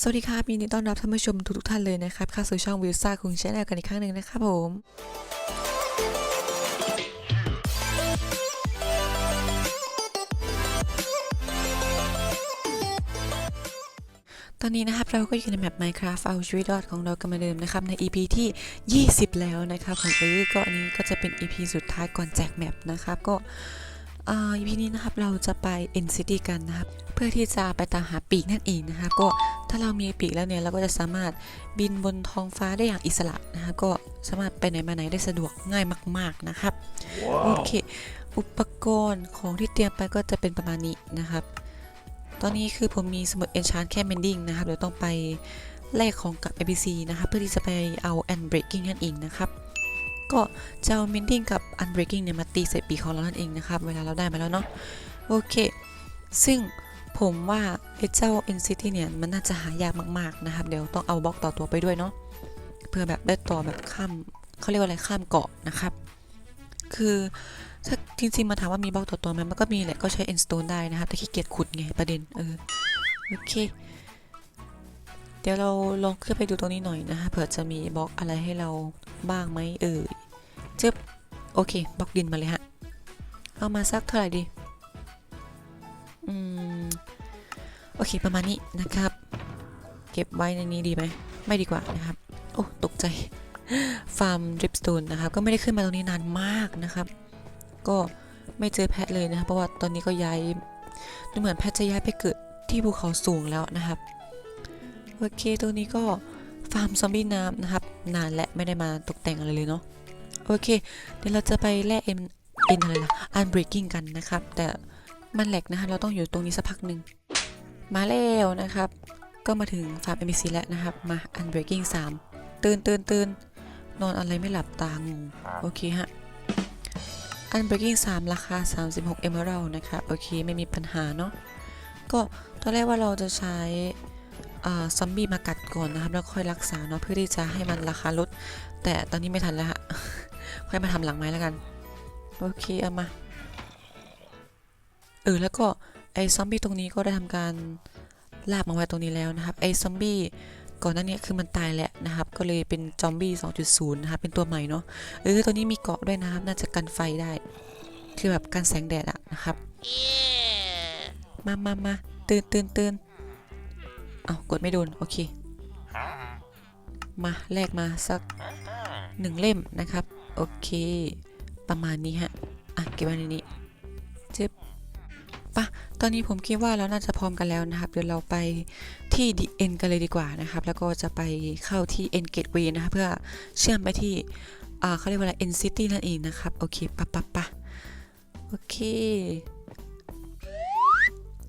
สวัสดีครับยินดีต้อนรับท่านผู้ชมทุกท่านเลยนะครับเข้าสู่ช่องวิวซ่าคุงชแนลกันอีกครั้งหนึ่งนะครับผมตอนนี้นะครับเราก็อยู่ในแมป Minecraft เอาชีวิตรอดของเรากันมาเดิมนะครับ ใน EP ที่ 20 แล้วนะครับของเออก็อันนี้ก็จะเป็น EP สุดท้ายก่อนแจกแมปนะครับ ก็อ่า EP นี้นะครับเราจะไป N City กันนะครับ เพื่อที่จะไปตามหาปีกนั่นเองนะครับก็ถ้าเรามีปีกแล้วเนี่ยเราก็จะสามารถบินบนท้องฟ้าได้อย่างอิสระนะครับก็สามารถไปไหนมาไหนได้สะดวกง่ายมาก ๆนะครับโอเค อุปกรณ์ของที่เตรียมไปก็จะเป็นประมาณนี้นะครับ ตอนนี้คือผมมีสมุด enchant แค่ mending นะครับเดี๋ยวต้องไปแลกของกับ ABC นะครับเพื่อที่จะไปเอา unbreaking นั่นเองนะครับก็จะเอา mending กับ unbreaking เนี่ยมาตีใส่ปีกของเรานั่นเองนะครับ เวลาเราได้มาแล้วเนาะโอเค ซึ่ง ผมว่าไอ้เจ้า NCT เนี่ยมันน่าจะหายากมากๆนะครับ เดี๋ยวต้องเอาบล็อกต่อตัวไปด้วยเนาะเพื่อแบบได้ต่อแบบข้ามเขาเรียกว่าอะไรข้ามเกาะนะครับ คือถ้าจริงๆมาถามว่ามีบล็อกต่อตัวไหมมันก็มีแหละก็ใช้ endstone ได้นะครับแต่ขี้เกียจขุดไงประเด็นเออโอเค เดี๋ยวเราลองขึ้นไปดูตรงนี้หน่อยนะคะเผื่อจะมีบล็อกอะไรให้เราบ้างไหมเอ่ยจึ๊บโอเคบล็อกดินมาเลยฮะเอามาสักเท่าไหร่ดี โอเคประมาณนี้นะครับ เก็บไว้ในนี้ดีไหม ไม่ดีกว่านะครับ โอ้ ตกใจ ฟาร์มดริปสโตนนะครับ ก็ไม่ได้ขึ้นมาตรงนี้นานมากนะครับ ก็ไม่เจอแพทเลยนะครับ เพราะว่าตอนนี้ก็ย้ายดูเหมือนแพทจะย้ายไปเกิดที่ภูเขาสูงแล้วนะครับ โอเค ตัวนี้ก็ฟาร์มซอมบี้น้ำนะครับ นานและไม่ได้มาตกแต่งอะไรเลยเนาะ โอเค เดี๋ยวเราจะไปแลกเอ็นเอ็นอะไรล่ะอันเบรกกิ้งกันนะครับ แต่ มันแหลกนะคะ เราต้องอยู่ตรงนี้สักพักหนึ่ง มาแล้วนะครับ ก็มาถึงฟาร์ม NPC แล้วนะครับ มา Unbreaking 3 ตื่นตื่นตื่นนอนอะไรไม่หลับตางง โอเคฮะ Unbreaking 3 ราคา 36 Emerald นะครับ โอเค ไม่มีปัญหาเนาะ ก็ตอนแรกว่าเราจะใช้ซอมบี้มากัดก่อนนะครับ แล้วค่อยรักษาเนาะเพื่อที่จะให้มันราคาลด แต่ตอนนี้ไม่ทันแล้วฮะ ค่อยมาทำหลังไม้แล้วกัน โอเค เอามา เออแล้วก็ไอ้ซอมบี้ตรงนี้ก็ได้ทำการลากมาไว้ตรงนี้แล้วนะครับไอ้ซอมบี้ก่อนหน้านี้คือมันตายแล้วนะครับ ก็เลยเป็นจอมบี้ 2.0 นะครับ เป็นตัวใหม่เนาะเออตัวนี้มีเกราะด้วยนะครับ น่าจะกันไฟได้ คือแบบกันแสงแดดอะนะครับ มามามาตื่นตื่นตื่นเอากดไม่โดน โอเค มาแลกมาสักหนึ่งเล่มนะครับ โอเค ประมาณนี้ฮะ อะ เก็บไว้ในนี้จึ๊บ ปะตอนนี้ผมคิดว่าเราน่าจะพร้อมกันแล้วนะครับ เดี๋ยวเราไปที่ The End กันเลยดีกว่านะครับ แล้วก็จะไปเข้าที่ End Gateway นะครับเพื่อเชื่อมไปที่อ่าเขาเรียกว่าอะไร End City นั่นเองนะครับ โอเคปะปะปะโอเค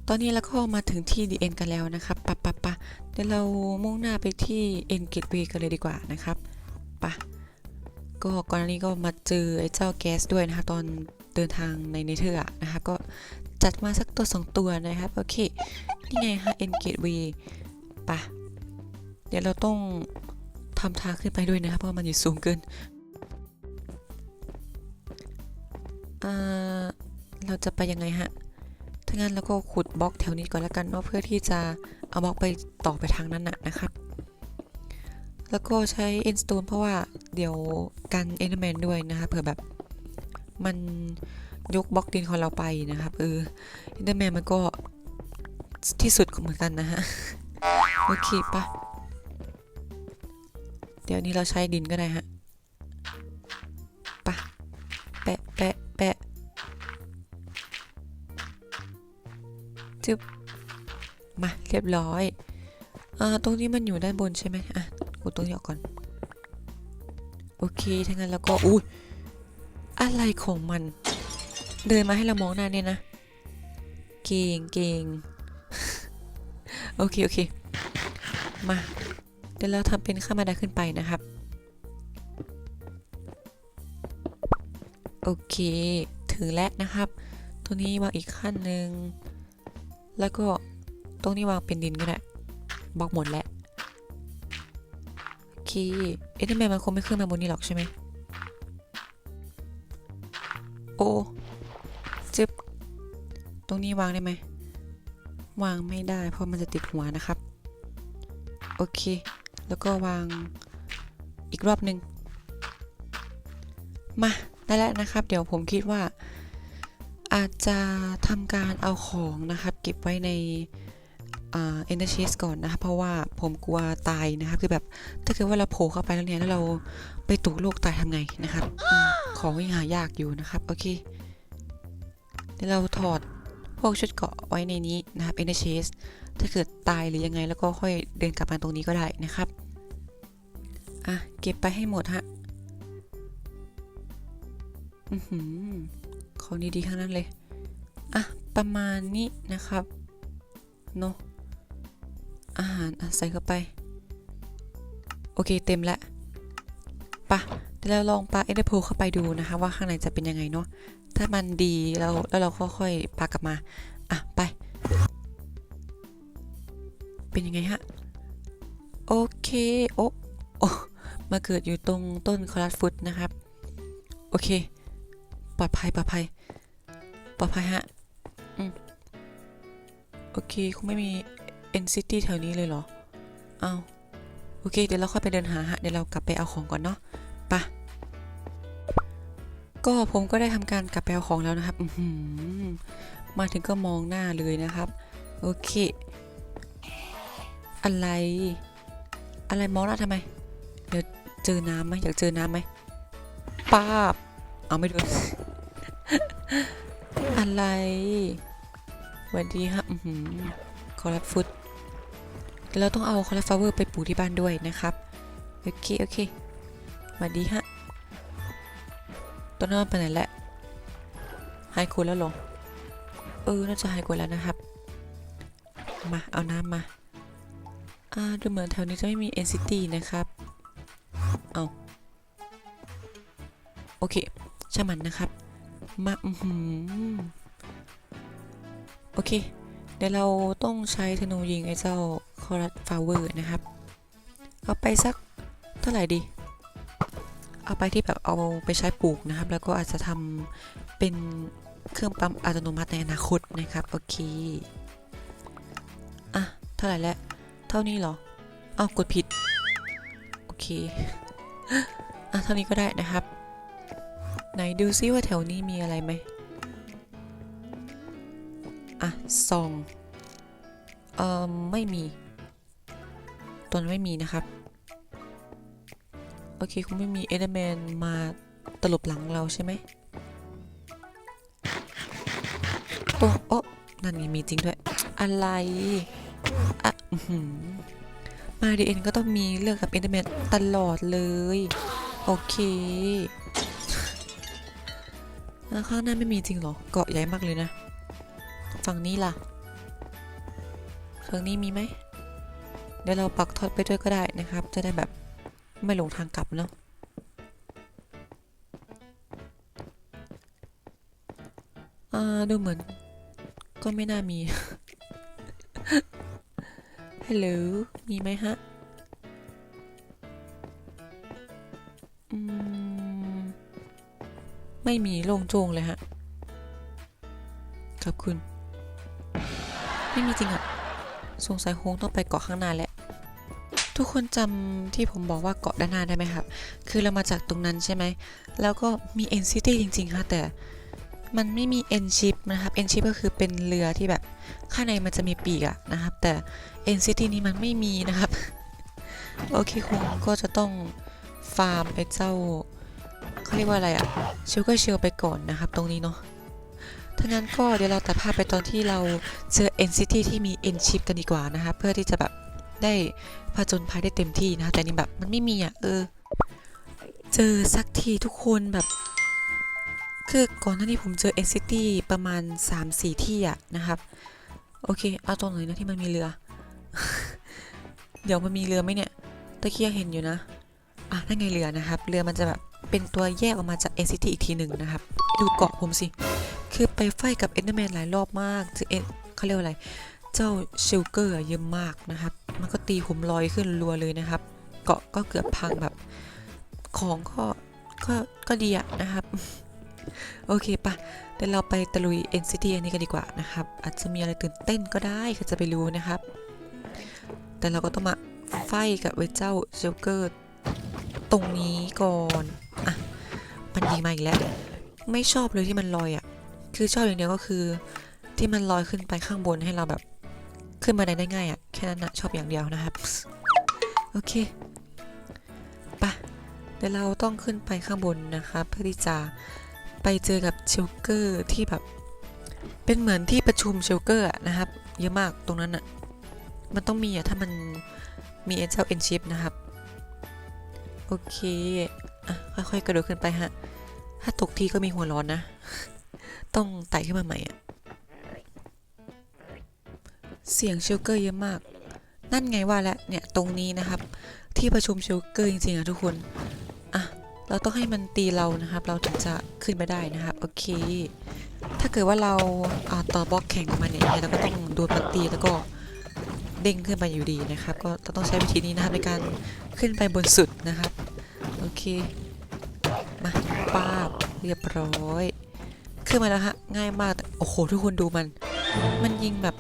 ตอนนี้เราก็มาถึงที่ The End กันแล้วนะครับปะปะปะเดี๋ยวเรามุ่งหน้าไปที่ End Gateway กันเลยดีกว่านะครับปะก็ก่อนหน้านี้ก็มาเจอไอ้เจ้าแก๊สด้วยนะคะตอนเดินทางในเนเธอร์นะครับก็ จัดมาสักตัวสองตัวนะครับ โอเค นี่ไงฮะ End Gateway ปะเดี๋ยวเราต้องทำทางขึ้นไปด้วยนะครับ เพราะมันอยู่สูงเกินเราจะไปยังไงฮะ ถ้างั้นเราก็ขุดบล็อกแถวนี้ก่อนแล้วกันเนาะเพื่อที่จะเอาบล็อกไปต่อไปทางนั้นนะนะครับ แล้วก็ใช้ endstone เพราะว่าเดี๋ยวกัน enderman ด้วยนะคะเผื่อแบบมัน ยกบล็อกดินของเราไปนะครับเออ enderman มันก็ที่สุดเหมือนกันนะฮะ โอเคปะเดี๋ยวนี้เราใช้ดินก็ได้ฮะปะแปะแปะแปะจึบมาเรียบร้อยอ่าตรงนี้มันอยู่ด้านบนใช่ไหมอะกูตรงนี้ออกก่อน โอเคถ้างั้นแล้วก็อุ้ยอะไรของมัน เดินมาให้เรามองหน้าเนี่ยนะ เก่งเก่งโอเค โอเค มาเดี๋ยวเราทำเป็นข้ามบันไดขึ้นไปนะครับ โอเค ถึงแล้วนะครับ ตัวนี้วางอีกขั้นหนึ่ง แล้วก็ตรงนี้วางเป็นดินก็ได้บล็อกหมดแล้ว โอเค เอ๊ะทำไมมันคงไม่ขึ้นมาบนนี้หรอกใช่ไหมโอ้ จึ๊บตรงนี้วางได้ไหม วางไม่ได้ เพราะมันจะติดหัวนะครับ โอเค แล้วก็วางอีกรอบหนึ่งมาได้แล้วนะครับ เดี๋ยวผมคิดว่า อาจจะทำการเอาของนะครับ เก็บไว้ในเอ่า ender chest ก่อนนะครับเพราะว่าผมกลัวตายนะครับคือแบบถ้าเกิดว่าเราโผล่เข้าไปแล้วเนี่ยแล้วเราไปตกโลกตายทำไงนะครับอของยังหายากอยู่นะครับ โอเค เดี๋ยวเราถอดพวกชุดเกาะไว้ในนี้นะครับ ender chest ถ้าเกิดตายหรือยังไงแล้วก็ค่อยเดินกลับมาตรงนี้ก็ได้นะครับ อะ เก็บไปให้หมดฮะ อือหือของดีๆทั้งนั้นเลย อะ ประมาณนี้นะครับเนอะอาหารอะใส่เข้าไป โอเคเต็มแล้วปะ เดี๋ยวเราลองปาเอเดโพเข้าไปดูนะคะ ว่าข้างในจะเป็นยังไงเนาะถ้ามันดีแล้วแล้วเราค่อยๆปากลับมา อะ ไป เป็นยังไงฮะ โอเค โอ้โอ้มาเกิดอยู่ตรงต้นคอรัสฟุตนะครับ โอเค ปลอดภัยปลอดภัยปลอดภัยฮะ อืม โอเคคงไม่มี NCT แถวนี้เลยเหรอ เอาโอเค เดี๋ยวเราค่อยไปเดินหาฮะ เดี๋ยวเรากลับไปเอาของก่อนเนาะไปะ ก็ผมก็ได้ทำการกลับไปเอาของแล้วนะครับมาถึงก็มองหน้าเลยนะครับ โอเค อะไร อะไรมองหน้าทำไม เดี๋ยวเจอน้ำไหมอยากเจอน้ำไหมป้าบ เอาไม่โดนอะไรสวัสดีครับอือหือคอลลาฟุตเราต้องเอาคอลลาฟลาเวอร์ไปปลูกที่บ้านด้วยนะครับ โอเค โอเคสวัสดีฮะ ต้นน้ำไปไหนแหละหายคนแล้วหรอ เออ น่าจะหายคนแล้วนะครับ มา เอาน้ำมา อ่า ดูเหมือนแถวนี้จะไม่มี NCT นะครับ เอาโอเคช่างมันนะครับ มา อือหือโอเค เดี๋ยวเราต้องใช้ธนูยิงไอ้เจ้าคอรัสฟลาเวอร์นะครับ เอาไปสักเท่าไหร่ดี เอาไปที่แบบเอาไปใช้ปลูกนะครับ แล้วก็อาจจะทำเป็นเครื่องปั๊มอัตโนมัติในอนาคตนะครับ โอเค อะ เท่าไหร่แล้ว เท่านี้เหรอเอาวกดผิด โอเค อะ เท่านี้ก็ได้นะครับ ไหนดูซิว่าแถวนี้มีอะไรไหมอะซอง เอ่อ ไม่มี ตนไม่มีนะครับ โอเคคงไม่มีเอเดอร์แมนมาตลบหลังเราใช่ไหมโอ้โอ้นั่นไงมีจริงด้วย อะไรอะมาดีเอ็นก็ต้องมีเรื่องกับเอเดอร์แมนตลอดเลย โอเคข้างหน้าไม่มีจริงเหรอ เกาะใหญ่มากเลยนะ ฝั่งนี้ล่ะ ฝั่งนี้มีไหมเดี๋ยวเราปักทอดไปด้วยก็ได้นะครับ จะได้แบบ ไม่หลงทางกลับเนาะอ่าดูเหมือน ก็ไม่น่ามี ฮัลโหล มีไหมฮะ อืม ไม่มีโล่งโจงเลยฮะ ขอบคุณ ไม่มีจริงอะสงสัยคงต้องไปเกาะข้างหน้าแหละ ทุกคนจำที่ผมบอกว่าเกาะด้านหน้าได้ไหมครับ คือเรามาจากตรงนั้นใช่ไหม แล้วก็มี N City จริงๆค่ะแต่มันไม่มี N Ship นะครับ N Ship ก็คือเป็นเรือที่แบบข้างในมันจะมีปีกอะนะครับ แต่ N City นี้มันไม่มีนะครับ โอเคคงก็จะต้องฟาร์มไอ้เจ้าเขาเรียกว่าอะไรอะเชลก็เชลไปก่อนนะครับ ตรงนี้เนาะถ้างั้นก็เดี๋ยวเราตัดภาพไปตอนที่เราเจอ NCT ที่มี N chip กันดีกว่านะคะเพื่อที่จะแบบ ได้ผจญภัยได้เต็มที่นะคะแต่นี่แบบมันไม่มีอะเออ เจอสักทีทุกคนแบบ คือก่อนหน้านี้ผมเจอ NCT ประมาณ 3-4 ที่อะนะครับ โอเค เอาตรงไหนนะที่มันมีเรือ เดี๋ยวมันมีเรือไหมเนี่ยตะเคียเห็นอยู่นะ อะนั่นไงเรือนะครับ เรือมันจะแบบเป็นตัวแยกออกมาจาก NCT อีกทีหนึ่งนะครับ ดูเกาะผมสิ คือไปไฟกับเอ็นเดอร์แมนหลายรอบมากจะเอ็นเขาเรียกว่าอะไร เจ้าชิลเกอร์เยอะมากนะครับ มันก็ตีผมลอยขึ้นรัวเลยนะครับ เกาะก็เกือบพังแบบ ของก็ก็ก็ดีอะนะครับ โอเคปะเดี๋ยวเราไปตะลุย NCT อันนี้กันดีกว่านะครับ อาจจะมีอะไรตื่นเต้นก็ได้ใครจะไปรู้นะครับ แต่เราก็ต้องมาไฟกับไอ้เจ้าเชลเกอร์ตรงนี้ก่อนอะมันยิงมาอีกแล้ว ไม่ชอบเลยที่มันลอยอะ คือชอบอย่างเดียวก็คือที่มันลอยขึ้นไปข้างบนให้เราแบบ ขึ้นมาได้ง่ายอะ แค่นั้นนะชอบอย่างเดียวนะครับ โอเคปะเดี๋ยวเราต้องขึ้นไปข้างบนนะคะเพื่อที่จะไปเจอกับเชลเกอร์ที่แบบ เป็นเหมือนที่ประชุมเชลเกอร์นะครับ เยอะมากตรงนั้นอะ มันต้องมีอะ ถ้ามันมีเอเจ้าเอ็นชิปนะครับ โอเคอะค่อยๆกระโดดขึ้นไปฮะ ถ้าตกทีก็มีหัวร้อนนะ ต้องไต่ขึ้นมาใหม่อะ เสียงเชลเกอร์เยอะมาก นั่นไงว่าแล้วเนี่ยตรงนี้นะครับ ที่ประชุมเชลเกอร์จริงๆอะทุกคน อะ เราต้องให้มันตีเรานะครับ เราถึงจะขึ้นไปได้นะครับ โอเค ถ้าเกิดว่าเราอ่าต่อบล็อกแข่งกับมันเนี่ยเราก็ต้องโดนมันตีแล้วก็เด้งขึ้นไปอยู่ดีนะครับ ก็เราต้องใช้วิธีนี้นะครับในการขึ้นไปบนสุดนะครับ โอเค มาป้าบเรียบร้อย ขึ้นมาแล้วฮะง่ายมากแต่โอ้โหทุกคนดูมัน มันยิงแบบ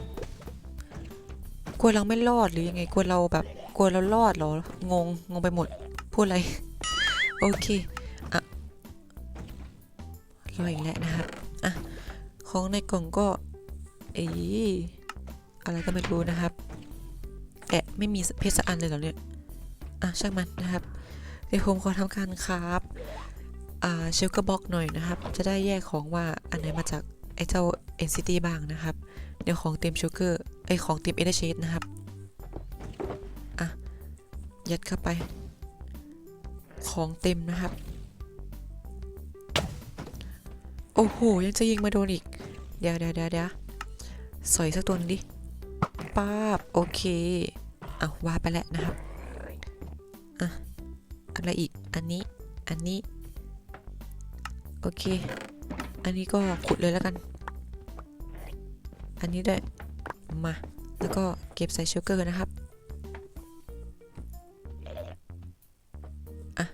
กลัวเราไม่รอดหรือยังไงกลัวเราแบบกลัวเรารอดเหรองงงงไปหมดพูดอะไร โอเคอะรออีกแล้วนะครับอะของในกล่องก็เอ๊ะอะไรก็ไม่รู้นะครับแอะไม่มีเพชรสักอันเลยเหรอเนี่ยอะช่างมันนะครับเดี๋ยวผมขอทำการครับอ่าเชลกบ็อกหน่อยนะครับ จะได้แยกของว่าอันไหนมาจาก ไอ้เจ้า NCT บ้างนะครับ เดี๋ยวของเต็มชูเกอร์ไอของเต็มเอเดเชดนะครับ อะ ยัดเข้าไป ของเต็มนะครับ โอ้โห ยังจะยิงมาโดนอีกเดี๋ยวเดี๋ยวเดี๋ยวเดี๋ยวสอยสักตัวนึงดิป้าบ โอเค เอาวาไปแล้วนะครับ อะ อะไรอีก อันนี้ อันนี้ โอเค อันนี้ก็ขุดเลยแล้วกัน อันนี้ด้วยมา แล้วก็เก็บใส่ชูเกอร์นะครับ อะ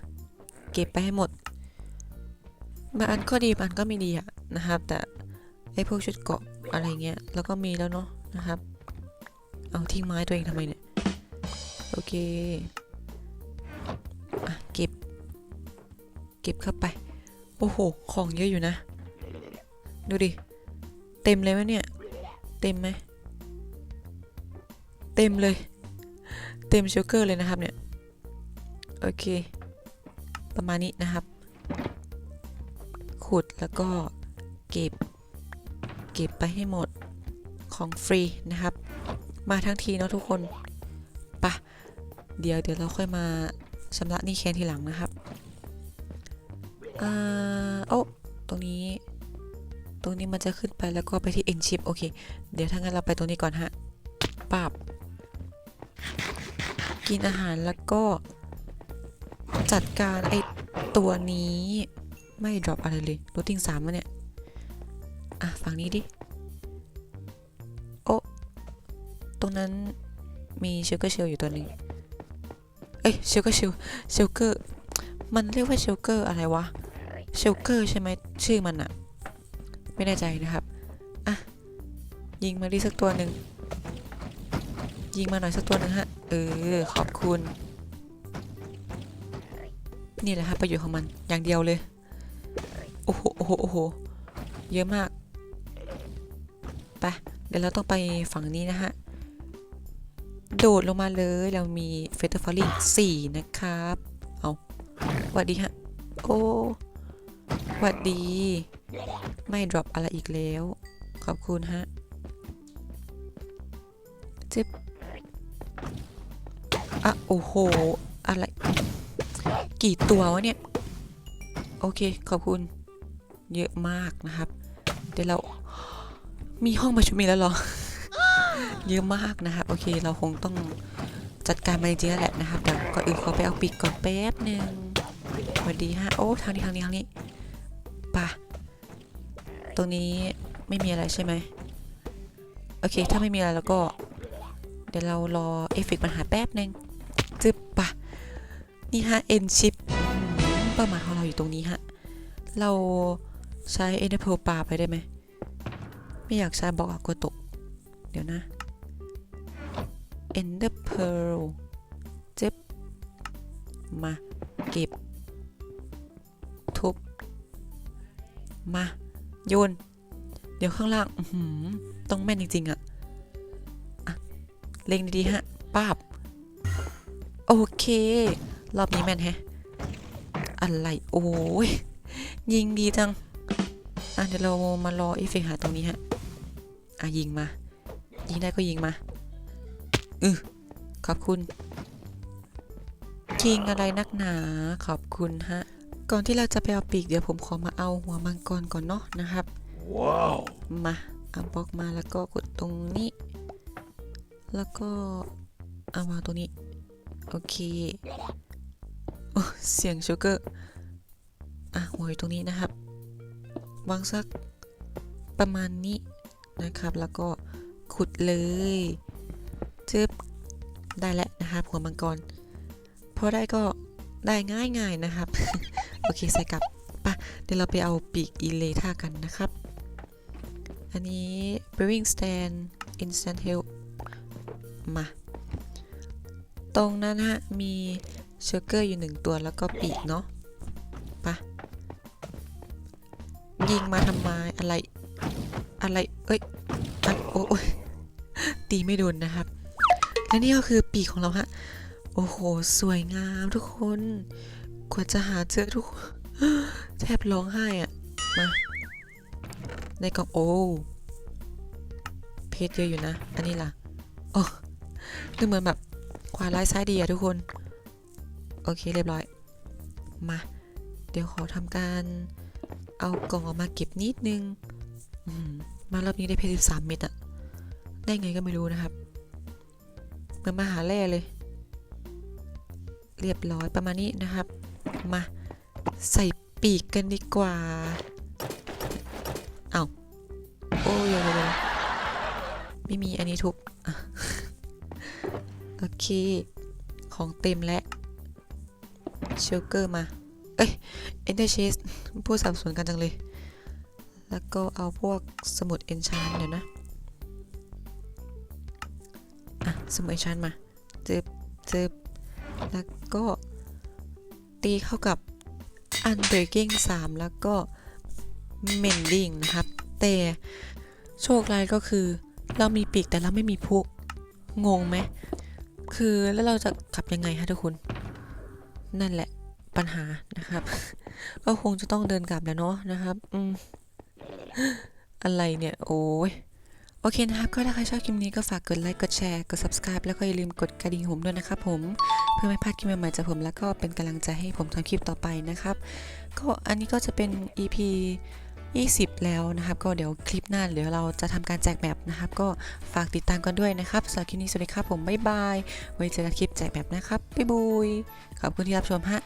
เก็บไปให้หมดบางอันก็ดีบางอันก็ไม่ดีอะนะครับ แต่ไอพวกชุดเกาะอะไรเงี้ย แล้วก็มีแล้วเนาะนะครับ เอาทิ้งไม้ตัวเองทำไมเนี่ย โอเค อะ เก็บ เก็บเข้าไป โอ้โห ของเยอะอยู่นะ ดูดิ เต็มเลยไหมเนี่ย เต็มไหม เต็มเลย เต็มชูเกอร์เลยนะครับเนี่ย โอเค ประมาณนี้นะครับ ขุดแล้วก็เก็บ เก็บไปให้หมดของฟรีนะครับ มาทั้งทีเนาะทุกคนปะเดี๋ยวเดี๋ยวเราค่อยมาชำระหนี้แค้นทีหลังนะครับอ่าโอ้ตรงนี้ ตรงนี้มันจะขึ้นไปแล้วก็ไปที่ end ship โอเค เดี๋ยวถ้างั้นเราไปตรงนี้ก่อนฮะปรับกินอาหารแล้วก็ จัดการไอตัวนี้ไม่ drop อะไรเลยรตติ้งสามแล้วเนี่ย อะ ฝั่งนี้ดิ โอ้ตรงนั้นมีเชลเกอร์เชลอยู่ตัวหนึ่งเอ้ยเชลเกอร์เชลเชลเกอร์มันเรียกว่าเชลเกอร์อะไรวะเชลเกอร์ใช่ไหมชื่อมันอะ ไม่แน่ใจนะครับ อะ ยิงมาดิสักตัวหนึ่ง ยิงมาหน่อยสักตัวหนึ่งฮะ เออ ขอบคุณ นี่แหละครับประโยชน์ของมันอย่างเดียวเลย โอ้โห โอ้โห โอ้โห เยอะมาก ไป เดี๋ยวเราต้องไปฝั่งนี้นะฮะ โดดลงมาเลย เรามีเฟเธอร์ฟอลลิ่งสี่นะครับ เอาหวัดดีฮะ โอ้หวัดดี ไม่ drop อะไรอีกแล้ว ขอบคุณฮะจึ๊บอะ โอ้โห อะไร กี่ตัววะเนี่ย โอเค ขอบคุณ เยอะมากนะครับ เดี๋ยวเรา มีห้องประชุมอีกแล้วหรอ เยอะมากนะครับ โอเค เราคงต้องจัดการมันจริงๆแล้วแหละนะครับเดี๋ยวก่อนอื่นขอไปเอาปีกก่อนแป๊บหนึ่งสวัสดีฮะ โอ้ ทางนี้ ทางนี้ ทางนี้ไป่ะ ตรงนี้ไม่มีอะไรใช่ไหมโอเค ถ้าไม่มีอะไรแล้วก็ เดี๋ยวเรารอเอฟเฟกปัญหาแป๊บหนึ่งจึบปะนี่ฮะเอ็นชิปเป้าหมายของเราอยู่ตรงนี้ฮะ เราใช้เอ็นเพลปาไปได้ไหม ไม่อยากใช้บอกอะกลัวตก เดี๋ยวนะ Ender Pearl มา เก็บ ทุบ มา โยน เดี๋ยวข้างล่างต้องแม่นจริง ๆอะอะเล็งดี ๆ ฮะป้าบ โอเค รอบนี้แม่นแฮะ อะไร โอ้ย ยิงดีจัง อะ เดี๋ยวเรามารอเอฟเฟกหาตรงนี้ฮะ อะ ยิงมา ยิงได้ก็ยิงมา อือขอบคุณยิงอะไรนักหนา ขอบคุณฮะ ก่อนที่เราจะไปเอาปีกเดี๋ยวผมขอมาเอาหัวมังกรก่อนเนาะนะครับ Wow. มาเอาบล็อกมาแล้วก็กดตรงนี้ แล้วก็เอาวางตรงนี้ โอเคโอ้เสียงชูเกอร์อะหัวอยู่ตรงนี้นะครับ วางสักประมาณนี้นะครับ แล้วก็ขุดเลยจึบได้แล้วนะครับหัวมังกรพอได้ก็ได้ง่ายๆนะครับ โอเคใส่กลับปะเดี๋ยวเราไปเอาปีกอีเลท่ากันนะครับ อันนี้ brewing stand instant help มา ตรงนั้นฮะ มีเชอร์เกอร์อยู่หนึ่งตัวแล้วก็ปีกเนาะปะยิงมาทำไมอะไร อะไร เอ้ยอันโอ้ยตีไม่โดนนะครับ และนี่ก็คือปีกของเราฮะ โอ้โห สวยงามทุกคน กว่าจะหาเจอทุก แทบร้องไห้อะมาในกล่องโอ้เพชรเยอะอยู่นะ อันนี้ล่ะโอ้ดูเหมือนแบบขวาร้ายซ้ายดีอะทุกคน โอเคเรียบร้อย มา เดี๋ยวขอทำการ เอากล่องออกมาเก็บนิดนึงมารอบนี้ได้เพชร13เม็ดอะได้ไงก็ไม่รู้นะครับเหมือนมาหาแร่เลย เรียบร้อยประมาณนี้นะครับ มา ใส่ปีกกันดีกว่า เอาโอ้ยเดี๋ยวๆไม่มีอันนี้ทุบโอเค ของเต็มแล้วเชลเกอร์มา เอ้ยเอนเดอร์เชสพูดสับสนกันจังเลย แล้วก็เอาพวกสมุดเอนชานเดี๋ยวนะ อะ สมุดเอนชานมาเจ็บเจ็บแล้วก็ ตีเข้ากับ Unbreaking 3 แล้วก็ Mending นะครับ แต่โชคร้ายก็คือ เรามีปีกแต่เราไม่มีพุงงไหม คือแล้วเราจะกลับยังไงคะทุกคน นั่นแหละปัญหานะครับ ก็คงจะต้องเดินกลับแล้วเนาะนะครับอืมอะไรเนี่ย โอ้ยโอเคนะครับ ก็ถ้าใครชอบคลิปนี้ก็ฝากกดไลค์ กดแชร์ กด subscribe แล้วก็อย่าลืมกดกระดิ่งผมด้วยนะครับผม เพื่อไม่พลาดคลิปใหม่ๆจากผมแล้วก็เป็นกำลังใจให้ผมทำคลิปต่อไปนะครับ ก็อันนี้ก็จะเป็น EP 20 แล้วนะครับ ก็เดี๋ยวคลิปหน้าเดี๋ยวเราจะทำการแจกแบบนะครับ ก็ฝากติดตามกันด้วยนะครับสำหรับคลิปนี้สวัสดีครับผมบ๊ายบายไว้เจอกันคลิปแจกแบบนะครับบ๊ายบายขอบคุณที่รับชมฮะ